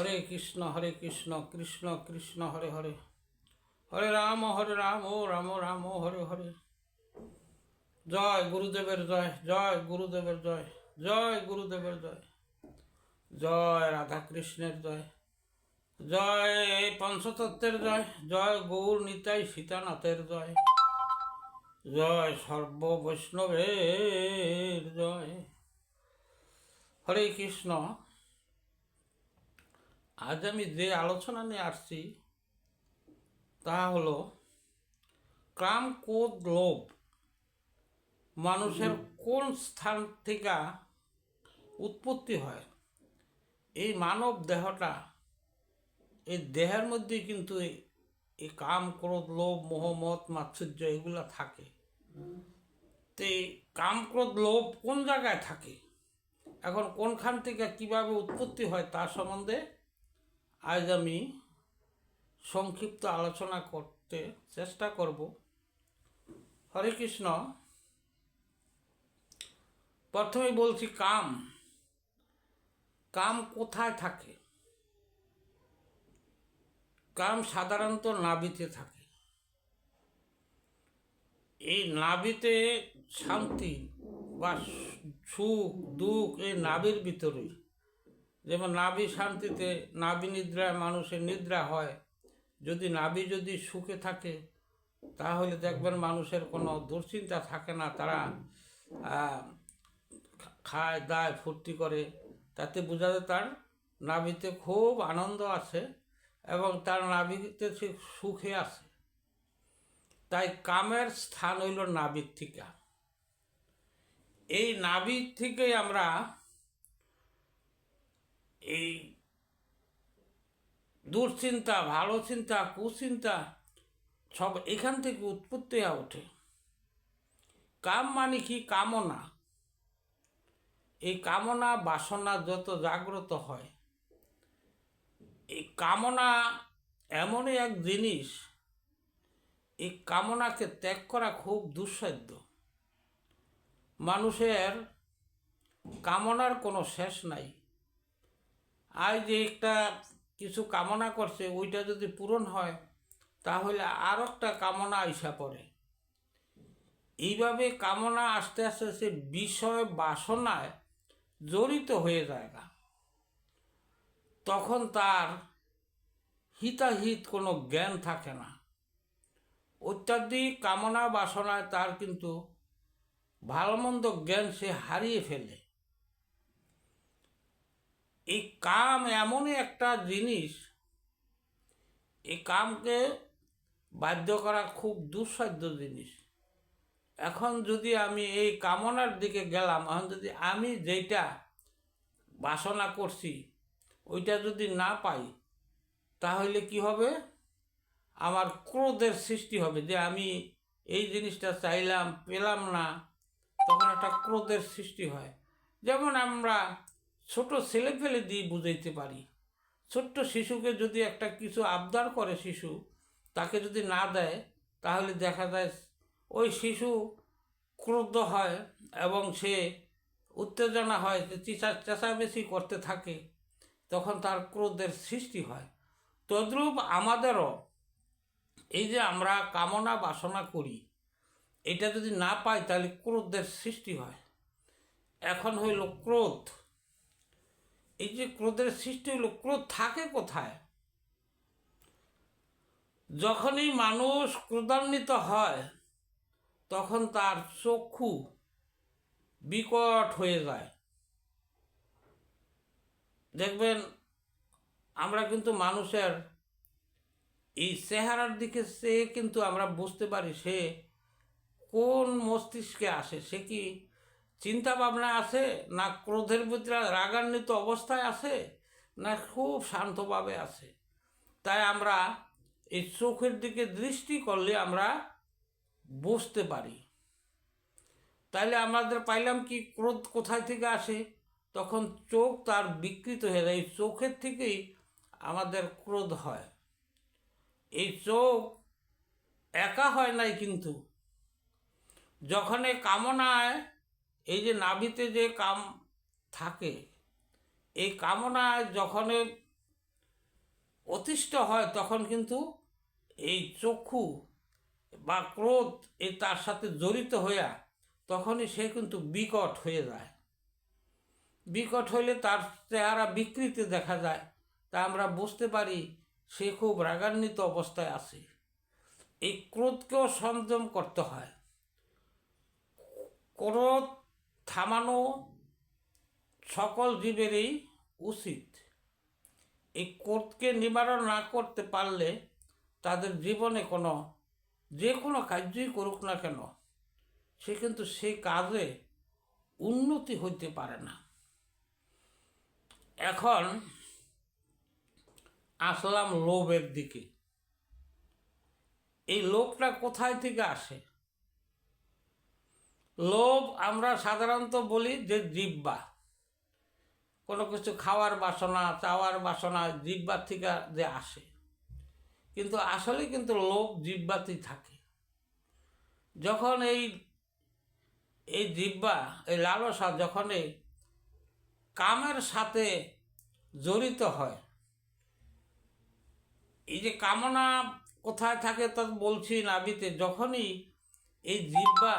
হরে কৃষ্ণ হরে কৃষ্ণ কৃষ্ণ কৃষ্ণ, হরে হরে। হরে রাম হরে রাম, ও রাম রাম হরে হরে। জয় গুরুদেবের জয় জয় গুরুদেবের জয় জয় গুরুদেবের জয়। জয় রাধা কৃষ্ণের জয় জয় পঞ্চতত্ত্বের জয় জয় গৌর নিতাই সীতানাথের জয়। জয় সর্ব বৈষ্ণবের জয়। হরে কৃষ্ণ। আজ আমি যে আলোচনা নিয়ে আসছি, তা হলো কাম ক্রোধ লোভ। মানুষের কোন স্থান থেকে উৎপত্তি হয়? এই মানব দেহটা, এই দেহের মধ্যে কিন্তু এই- কাম ক্রোধ লোভ, মোহ, মত মাৎসর্য এগুলো থাকে। তো এই কাম ক্রোধ লোভ কোন জায়গায় থাকে? এখন কোনখান থেকে কীভাবে উৎপত্তি হয় তার সম্বন্ধে আজ আমি সংক্ষিপ্ত আলোচনা করতে চেষ্টা করব। হরে কৃষ্ণ। প্রথমে বলছি কাম। কাম কোথায় থাকে? কাম সাধারণত নাভিতে থাকে। এই নাভিতে শান্তি বা সুখ, দুঃখ এই নাভির ভিতরেই। যেমন নাভি শান্তিতে, নাভি নিদ্রায় মানুষের নিদ্রা হয়। যদি নাভি যদি সুখে থাকে, তাহলে দেখবেন মানুষের কোনো দুশ্চিন্তা থাকে না। তারা খায়, দায়, ফুর্তি করে। তাতে বোঝা যায় তার নাভিতে খুব আনন্দ আছে এবং তার নাভিতে সে সুখে আছে। তাই কামের স্থান হইল নাভির থেকে এই নাভির থেকে আমরা এই দুশ্চিন্তা, ভালো চিন্তা, কুচিন্তা, সব এখান থেকে উৎপত্তি হয়ে ওঠে। কাম মানে কি? কামনা। এই কামনা, বাসনা যত জাগ্রত হয়, এই কামনা এমনই এক জিনিস, এই কামনাকে ত্যাগ করা খুব দুঃসাধ্য। মানুষের কামনার কোনো শেষ নাই। আজ যে একটা কিছু কামনা করছে, ওইটা যদি পূরণ হয়, তাহলে আর একটা কামনা আইসা পড়ে। এইভাবে কামনা আস্তে আস্তে সে বিষয় বাসনায় জড়িত হয়ে যায় না। তখন তার হিতাহিত কোনো জ্ঞান থাকে না। অত্যাধিক কামনা বাসনায় তার কিন্তু ভালো মন্দ জ্ঞান সে হারিয়ে ফেলে। এই কাম এমনই একটা জিনিস, এই কামকে বাধ্য করা খুব দুঃসাধ্য জিনিস। এখন যদি আমি এই কামনার দিকে গেলাম, এখন যদি আমি যেটা বাসনা করছি, ওইটা যদি না পাই, তাহলে কি হবে? আমার ক্রোধের সৃষ্টি হবে যে আমি এই জিনিসটা চাইলাম, পেলাম না, তখন একটা ক্রোধের সৃষ্টি হয়। যেমন আমরা ছোট ছেলে ফেলে দিয়ে বুঝাইতে পারি। ছোট্ট শিশুকে যদি একটা কিছু আবদার করে শিশু, তাকে যদি না দেয়, তাহলে দেখা যায় ওই শিশু ক্রুদ্ধ হয় এবং সে উত্তেজনা হয় যে চিচা, চেঁচামেচি করতে থাকে, তখন তার ক্রোধের সৃষ্টি হয়। তদ্রূপ আমাদেরও এই যে আমরা কামনা বাসনা করি, এটা যদি না পাই তাহলে ক্রোধের সৃষ্টি হয়। এখন হইল ক্রোধ। এই যে ক্রোধের সৃষ্টি হইল, ক্রোধ থাকে কোথায়? যখনই মানুষ ক্রোধান্বিত হয়, তখন তার চক্ষু বিকট হয়ে যায়। দেখবেন, আমরা কিন্তু মানুষের এই চেহারার দিকে সে কিন্তু আমরা বুঝতে পারি সে কোন মস্তিষ্কে আসে, সে কি চিন্তা ভাবনা আছে, না ক্রোধের ভিতরে রাগান্বিত অবস্থায় আছে, না খুব শান্তভাবে আছে। তাই আমরা এই চোখের দিকে দৃষ্টি করলে আমরা বুঝতে পারি। তাইলে আমাদের পাইলাম কি, ক্রোধ কোথায় থেকে আসে? তখন চোখ তার বিকৃত হয়ে যায়, এই চোখের থেকেই আমাদের ক্রোধ হয়। এই চোখ একা হয় নাই কিন্তু। যখন এই কামনায় এই যে নাভিতে যে কাম থাকে, এই কামনায় যখন অতিষ্ঠ হয়, তখন কিন্তু এই চক্ষু বা ক্রোধ এ তার সাথে জড়িত হইয়া তখনই সে কিন্তু বিকট হয়ে যায়। বিকট হইলে তার চেহারা বিকৃতি দেখা যায়। তা আমরা বুঝতে পারি সে খুব রাগান্বিত অবস্থায় আছে। এই ক্রোধকেও সংযম করতে হয়। ক্রোধ থামানো সকল জীবেরই উচিত। এই ক্রোধকে নিবারণ না করতে পারলে তাদের জীবনে কোনো, যে কোনো কার্যই করুক না কেন, সে কিন্তু সেই কাজে উন্নতি হইতে পারে না। এখন আসলাম লোভের দিকে। এই লোভটা কোথায় থেকে আসে? লোভ আমরা সাধারণত বলি যে জিব্বা কোনো কিছু খাওয়ার বাসনা, চাওয়ার বাসনা জিব্বার থেকে যে আসে। কিন্তু আসলে কিন্তু লোভ জিব্বাতেই থাকে। যখন এই এই জিব্বা এই লালসা যখন এই কামের সাথে জড়িত হয়, এই যে কামনা কোথায় থাকে তা বলছি নাবিতে যখনই এই জিব্বা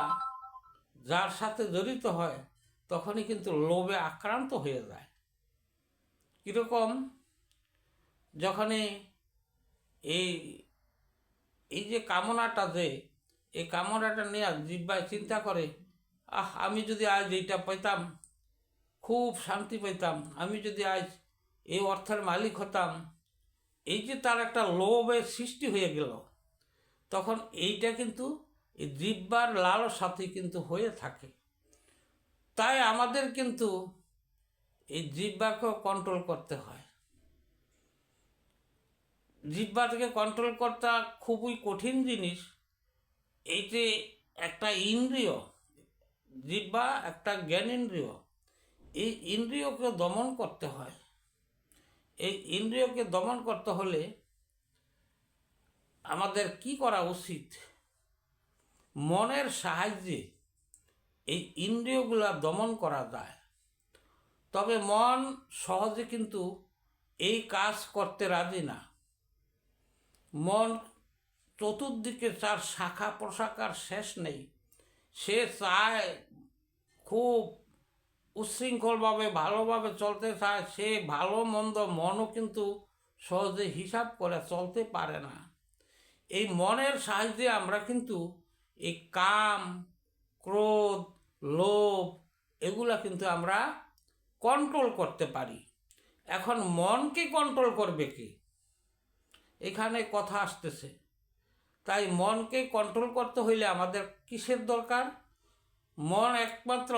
যার সাথে জড়িত হয়, তখনই কিন্তু লোভে আক্রান্ত হয়ে যায়। কীরকম? যখনই এই এই যে কামনাটা যে, এই কামনাটা নিয়ে জিব্বায় চিন্তা করে, আহ, আমি যদি আজ এইটা পেতাম খুব শান্তি পেতাম আমি যদি আজ এই অর্থের মালিক হতাম। এই যে তার একটা লোভের সৃষ্টি হয়ে গেল, তখন এইটা কিন্তু এই জিব্বার লালর সাথে কিন্তু হয়ে থাকে। তাই আমাদের কিন্তু এই জিব্বাকেও কন্ট্রোল করতে হয়। জিব্বাটাকে কন্ট্রোল করা খুবই কঠিন জিনিস। এই যে একটা ইন্দ্রিয়, জিব্বা একটা জ্ঞানেন্দ্রিয় এই ইন্দ্রিয়কে দমন করতে হয়। এই ইন্দ্রিয়কে দমন করতে হলে আমাদের কি করা উচিত? মনের সাহায্যে এই ইন্দ্রিয়গুলা দমন করা যায়। তবে মন সহজে কিন্তু এই কাজ করতে রাজি না। মন চতুর্দিকে তার শাখা প্রশাখার শেষ নেই। সে চায় খুব উচ্ছৃঙ্খলভাবে, ভালোভাবে চলতে চায়। সে ভালো মন্দ মনও কিন্তু সহজে হিসাব করে চলতে পারে না। এই মনের সাহায্যে আমরা কিন্তু এই কাম, ক্রোধ, লোভ, এগুলা কিন্তু আমরা কন্ট্রোল করতে পারি। এখন মনকে কন্ট্রোল করবে কি? এখানে কথা আসতেছে। তাই মনকে কন্ট্রোল করতে হইলে আমাদের কিসের দরকার? মন একমাত্র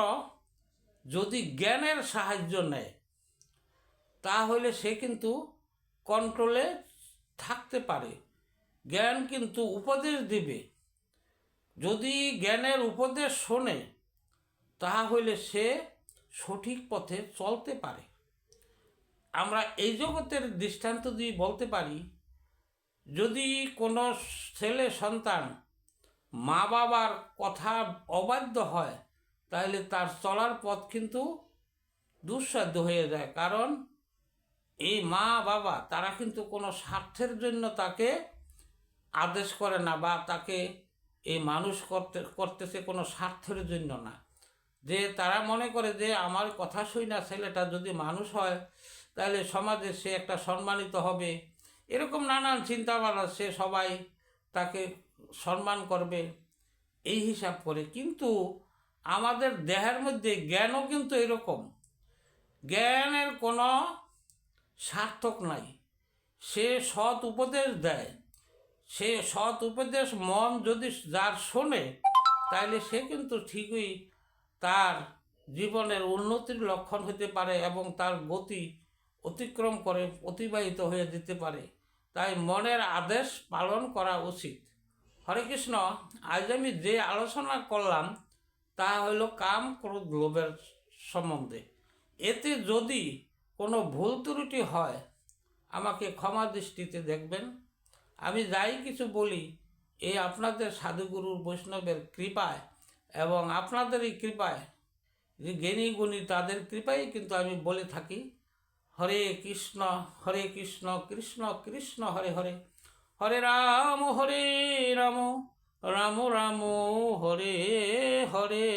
যদি জ্ঞানের সাহায্য নেয়, তাহলে সে কিন্তু কন্ট্রোলে থাকতে পারে। জ্ঞান কিন্তু উপদেশ দিবে। যদি জ্ঞানের উপদেশ শোনে তাহা হইলে সে সঠিক পথে চলতে পারে। আমরা এই জগতের দৃষ্টান্ত দিয়ে বলতে পারি, যদি কোনো ছেলে সন্তান মা বাবার কথা অবাধ্য হয়, তাহলে তার চলার পথ কিন্তু দুঃসাধ্য হয়ে যায়। কারণ এই মা বাবা তারা কিন্তু কোনো স্বার্থের জন্য তাকে আদেশ করে না বা তাকে এই মানুষ করতে, করতেছে কোনো স্বার্থের জন্য না। যে তারা মনে করে যে আমার কথা শুই না ছেলেটা যদি মানুষ হয়, তাহলে সমাজে সে একটা সম্মানিত হবে। এরকম নানান চিন্তাভাবনা সে সবাই তাকে সম্মান করবে, এই হিসাব করে। কিন্তু আমাদের দেহের মধ্যে জ্ঞানও কিন্তু এরকম। জ্ঞানের কোনো সার্থক নাই। সে সৎ উপদেশ দেয়। সে সৎ উপদেশ মন যদি যার শোনে তাহলে সে কিন্তু ঠিকই তার জীবনের উন্নতির লক্ষণ হতে পারে এবং তার গতি অতিক্রম করে, অতিবাহিত হয়ে যেতে পারে। তাই মনের আদেশ পালন করা উচিত। হরে কৃষ্ণ, আজ আমি যে আলোচনা করলাম, তা হইল কাম, ক্রোধ, লোভের সম্বন্ধে। এতে যদি কোনো ভুল ত্রুটি হয়, আমাকে ক্ষমা দৃষ্টিতে দেখবেন। আমি যাই কিছু বলি, এই আপনাদের সাধুগুরুর বৈষ্ণবের কৃপায় এবং আপনাদের এই কৃপায়, যে জ্ঞানী গুণী তাদের কৃপায় কিন্তু আমি বলে থাকি, হরে কৃষ্ণ হরে কৃষ্ণ কৃষ্ণ কৃষ্ণ, হরে হরে। হরে রাম হরে রাম রাম রাম, হরে হরে।